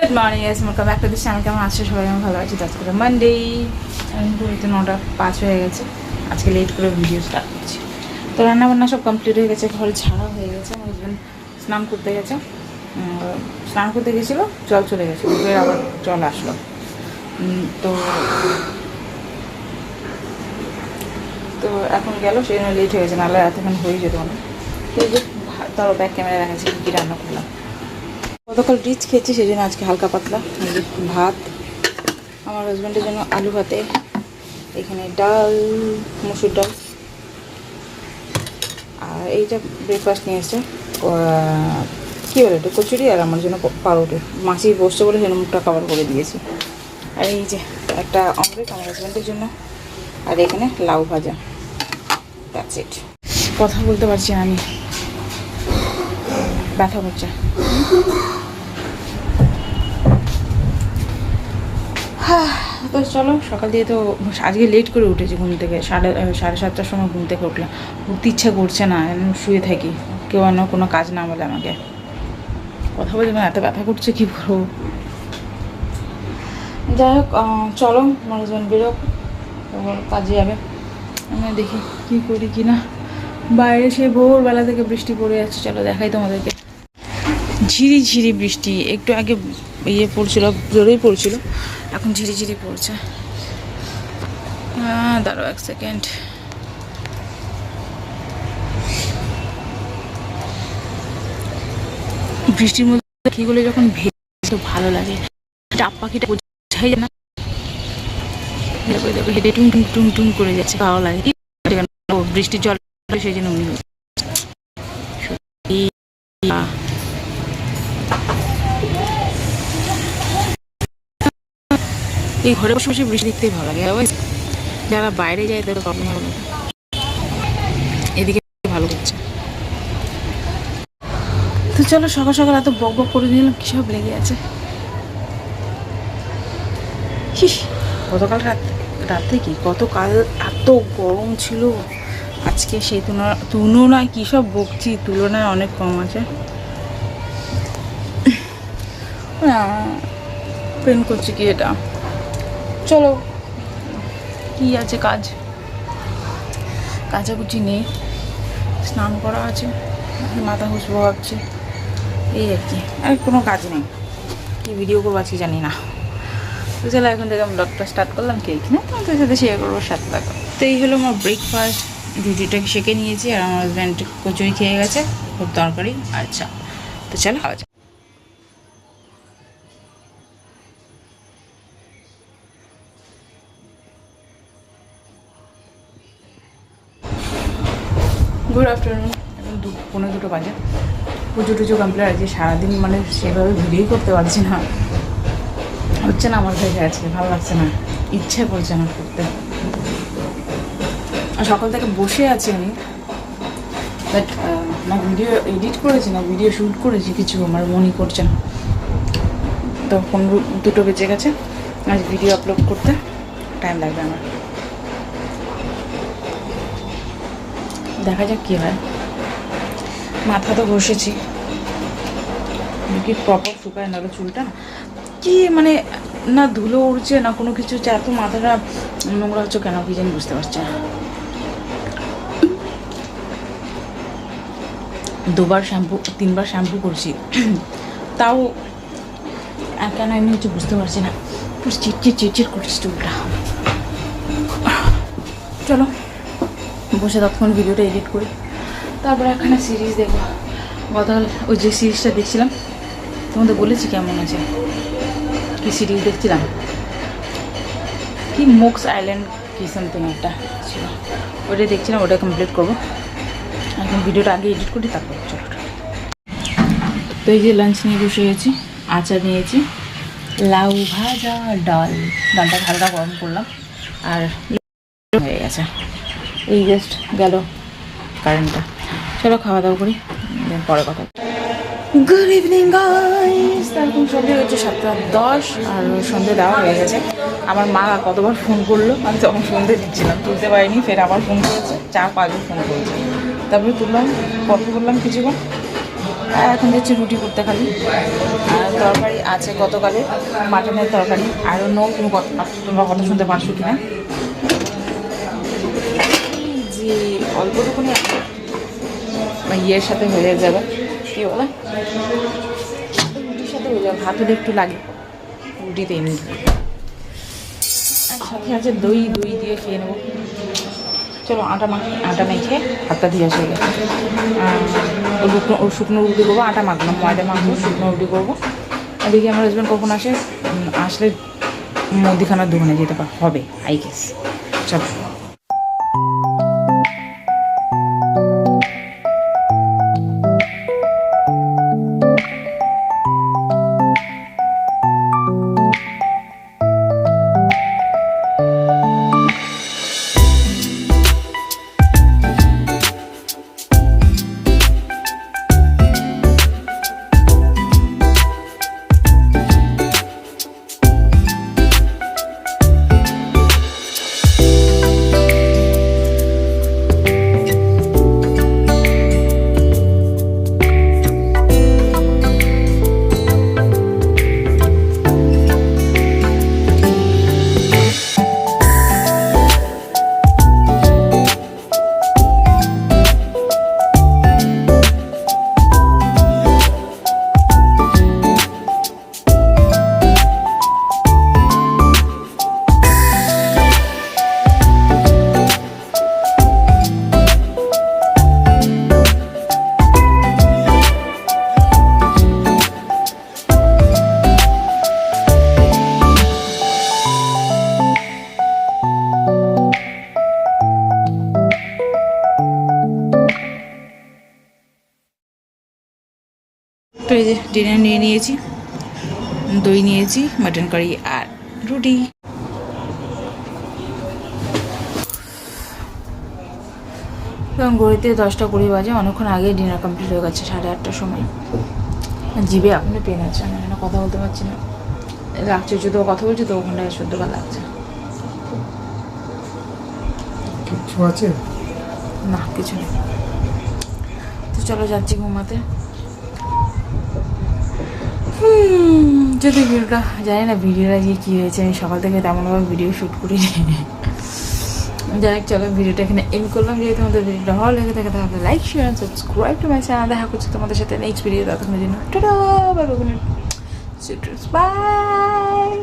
Good morning এস welcome back to channel কেমন আছে সবাই? আমি ভালো আছি। আজকে তো মানডে ঘড়িতে নটা পাঁচ হয়ে গেছে। আজকে লেট করে ভিডিও স্টার্ট করছি। তো রান্না বান্না সব কমপ্লিট হয়ে গেছে। ঘরে ঝাড়া হয়ে গেছে। আমার হাজব্যান্ড স্নান করতে গেছে। স্নান করতে গেছিল, জল চলে গেছে। ফের আবার জল আসলো। তো তো এখন গেল, সেই জন্য লেট হয়ে গেছে। নাহলে এতক্ষণ হয়ে যেত না। তো তারও ব্যাক ক্যামেরা দেখাচ্ছি কী রান্না করলাম। গতকাল রিচ খেয়েছি সেই জন্য আজকে হালকা পাতলা। ভাত, আমার হাজব্যান্ডের জন্য আলু ভাতে, এখানে ডাল, মুসুর ডাল। আর এইটা ব্রেকফাস্ট নিয়ে এসছে। কী বলে এটা কচুরি আর আমার জন্য পাউরুটি। মাছি বসছে বলে সেখানে মুখটা কভার করে দিয়েছি। আর এই যে একটা অমলেট আমার হাজব্যান্ডের জন্য। আর এখানে লাউ ভাজা। দ্যাটস ইট কথা বলতে পারছি আমি। ব্যথা করছে। তো চলো, সকাল দিয়ে তো আজকে লেট করে উঠেছি ঘুম থেকে। সাড়ে সাড়ে সাতটার সময় ঘুম থেকে উঠলাম। উঠতে ইচ্ছা করছে না শুয়ে থাকি। কেউ অন্য কোনো কাজ না বলে আমাকে। কথা বলছি না এত ব্যথা করছে, কী করব যাই হোক চলো, মানুষজন বেরোক কাজে যাবে। আমি দেখি কী করি কি না। বাইরে সে ভোরবেলা থেকে বৃষ্টি পড়ে যাচ্ছে, চলো দেখাই তোমাদেরকে। ঝিরি ঝিরি বৃষ্টি, একটু আগে ইয়ে পড়ছিল, জোরেই পড়ছিল। এখন ঝিরি ঝিরি পড়ছে। দাঁড়াও এক সেকেন্ড। বৃষ্টির মধ্যে পাখিগুলো যখন ভেজে ভালো লাগে, ডাব পাখিটা বোঝাই না। হেঁটে টুং টুং টুং টুং করে যাচ্ছে ভালো লাগে। বৃষ্টির জল সেই জন্য উনি এই ঘরে বসে বসে বৃষ্টি দেখতেই ভালো লাগে। যারা বাইরে যায়, তাদের প্রবলেম হবে না। এদিকে ভালো করছে। তো চলো, সকাল সকাল এত বক বক করে দিলাম কি সব লেগে আছে। গতকাল রাত, রাতে কি, গতকাল এত গরম ছিল। আজকে সেই তুলনা, তুলনায় কী সব বকছি, তুলনায় অনেক কম আছে। পেন করছে কি এটা? চলো। কি আছে কাজ? কাচাকুচি নেই। স্নান করা আছে। মাথা ঘুষবো ভাবছি। এই আর কি। আর কোনো কাজ নেই। কি ভিডিও করব আজকে জানি না। তো চলো, এখন থেকে আমি ব্লগটা স্টার্ট করলাম। কেক না, তোমাদের সাথে শেয়ার করব, সাথে থাকো। তো এই হলো আমার ব্রেকফাস্ট রুটিটাকে সেঁকে নিয়েছি আর আমার হাজব্যান্ড কচুরি খেয়ে গেছে। খুব দরকারি আচ্ছা। তো চলো, খাওয়া দু পনেরো দুটো বাজে। পুজো টুজো কমপ্লিট আছে সারাদিন মানে সেভাবে ভিডিও করতে পারছি না। হচ্ছে না আমার থেকে আছে ভালো লাগছে না, ইচ্ছে করছে না করতে। আর সকাল থেকে বসে আছি আমি বাট না ভিডিও এডিট করেছি, না ভিডিও শ্যুট করেছি, কিছু আমার মনে করছে না। তো পনেরো, দুটো বেঁচে গেছে, আজ ভিডিও আপলোড করতে টাইম লাগবে আমার। দেখা যাক কী হয়। মাথা তো ঘষেছি। কি প্রপার শুকায় না চুলটা? কি মানে না ধুলো উড়ছে না কোনো কিছু হচ্ছে, এত মাথাটা নোংরা হচ্ছে কেন কি জানি বুঝতে পারছি না। দুবার শ্যাম্পু, তিনবার শ্যাম্পু করছি। তাও কেন এমনি হচ্ছে বুঝতে পারছি না। চিটচিট চিটচিট করছে চুলটা। চলো। বসে ততক্ষণ ভিডিওটা এডিট করি। তারপরে এখানে সিরিজ দেখব। গতকাল ওই যে সিরিজটা দেখছিলাম, তোমাদের বলেছি কেমন আছে? কি সিরিজ দেখছিলাম? কি মোক্স আইল্যান্ড কি সামথিং একটা ছিল। ওটাই দেখছিলাম, ওটা কমপ্লিট করব। এখন ভিডিওটা আগে এডিট করি, তারপর চলো। তো এই যে লাঞ্চ নিয়ে বসে গেছি, আচার নিয়েছি। লাউ ভাজা ডাল। ডালটা হালকা গরম করলাম। আর হয়ে গেছে। এই জাস্ট গেল কারেন্টটা চলো খাওয়া দাওয়া করি পরে কথা গুড ইভিনিং গাইস এখন সন্ধে হচ্ছে সাতটা দশ, আর সন্ধে দেওয়া হয়ে গেছে। আমার মা কতবার ফোন করল, আমি তখন সন্ধে দিচ্ছিলাম। তুলতে পারিনি, ফের আবার ফোন করেছে। চার পাঁচবার ফোন করেছে। তারপরে তুললাম কত বললাম কিছুক্ষণ। আর এখন যাচ্ছি রুটি করতে খালি। আর তরকারি আছে গতকালের মাটনের তরকারি। আরও নো তুমি তোমরা কথা শুনতে পারছ কিনা? অল্পটুকুনি ইয়ের সাথে হয়ে যাবে। কী বলে? রুটির সাথে হয়ে যাবে। ভাত হলে একটু লাগে। রুটিতে এমনি সাথে আছে দই। দই দিয়ে খেয়ে নেব। চলো, আটা মাখি, আটা মেখে হাতটা দিয়ে আসে। শুকনো শুকনো রুটি করব, আটা মাখলাম, ময়দা মাখবো, শুকনো রুটি করব। দেখি আমার হাজব্যান্ড কখন আসে? আসলে মুদিখানার দোকানে যেতে হবে আই গেস চলো। তো এই যে ডিনার নিয়ে নিয়েছি দই নিয়েছি মাটন কারি আর রুটি। এবং ঘড়িতে দশটা কুড়ি বাজে অনেকক্ষণ আগে ডিনার কমপ্লিট হয়ে গেছে সাড়ে আটটার সময়। জিবে এখনও পেন আছে আমি এখনও কথা বলতে পারছি না। লাগছে যদি কথা বলছি তো ওখানটায় সদ্যবার লাগছে কিছু আছে? না কিছু নেই। তো চলো যাচ্ছি ঘুমাতে। যদি ভিডিওটা জানি না ভিডিওটা গিয়ে কী হয়েছে আমি সকাল থেকে তেমনভাবে ভিডিও শ্যুট করি যাই হোক চলো ভিডিওটা এখানে এম করলাম যদি তোমাদের ভিডিওটা ভালো লেগে থাকে তাহলে like share subscribe to my channel দেখা করছি তোমাদের সাথে নেক্সট ভিডিও ততক্ষণের জন্য বাই